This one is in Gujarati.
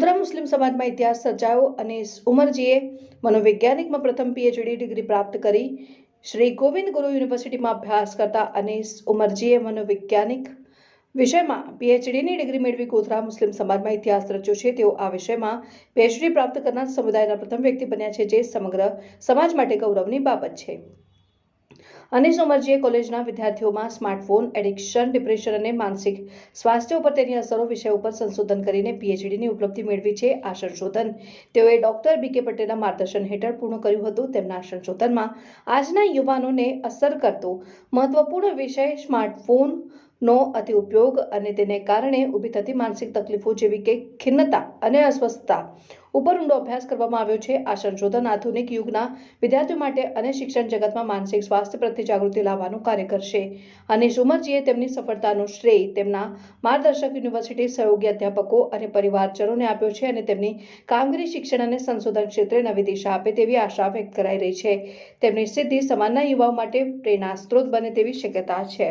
સમાજમાં ઇતિહાસ સર્જાયો અને ઉમરજીએ મનોવૈજ્ઞાનિકમાં પ્રથમ પીએચડી ડિગ્રી પ્રાપ્ત કરી. શ્રી ગોવિંદ ગુરુ યુનિવર્સિટીમાં અભ્યાસ કરતા અનીસ ઉમરજીએ મનોવૈજ્ઞાનિક વિષયમાં પીએચડીની ડિગ્રી મેળવી ગોધરા મુસ્લિમ સમાજમાં ઇતિહાસ રચ્યો છે. તેઓ આ વિષયમાં પીએચડી પ્રાપ્ત કરનાર સમુદાયના પ્રથમ વ્યક્તિ બન્યા છે, જે સમગ્ર સમાજ માટે ગૌરવની બાબત છે. અનીસ ઉમરજીએ કોલેજના વિદ્યાર્થીઓમાં સ્માર્ટફોન, એડિક્શન, ડિપ્રેશન અને માનસિક સ્વાસ્થ્ય ઉપર તેની અસરો વિષય ઉપર સંશોધન કરીને પીએચડીની ઉપલબ્ધિ મેળવી છે આ સંશોધન. તેઓએ ડોક્ટર બી કે પટેલના માર્ગદર્શન હેઠળ પૂર્ણ કર્યું હતું. તેમના સંશોધનમાં આજના યુવાનોને અસર કરતો મહત્વપૂર્ણ વિષય સ્માર્ટફોનનો અતિ ઉપયોગ અને તેને કારણે ઊભી થતી માનસિક તકલીફો જેવી કે ખિન્નતા અને અસ્વસ્થતા ઉપર ઊંડો અભ્યાસ કરવામાં આવ્યો છે. આ સંશોધન આધુનિક યુગના વિદ્યાર્થીઓ માટે અને શિક્ષણ જગતમાં માનસિક સ્વાસ્થ્ય પ્રત્યે જાગૃતિ લાવવાનું કાર્ય કરશે. અને સુમરજીએ તેમની સફળતાનો શ્રેય તેમના માર્ગદર્શક યુનિવર્સિટી સહયોગી અધ્યાપકો અને પરિવારજનોને આપ્યો છે અને તેમની કામગીરી શિક્ષણ અને સંશોધન ક્ષેત્રે નવી દિશા આપે તેવી આશા વ્યક્ત કરાઈ રહી છે. તેમની સિદ્ધિ સમાજના યુવાઓ માટે પ્રેરણા સ્ત્રોત બને તેવી શક્યતા છે.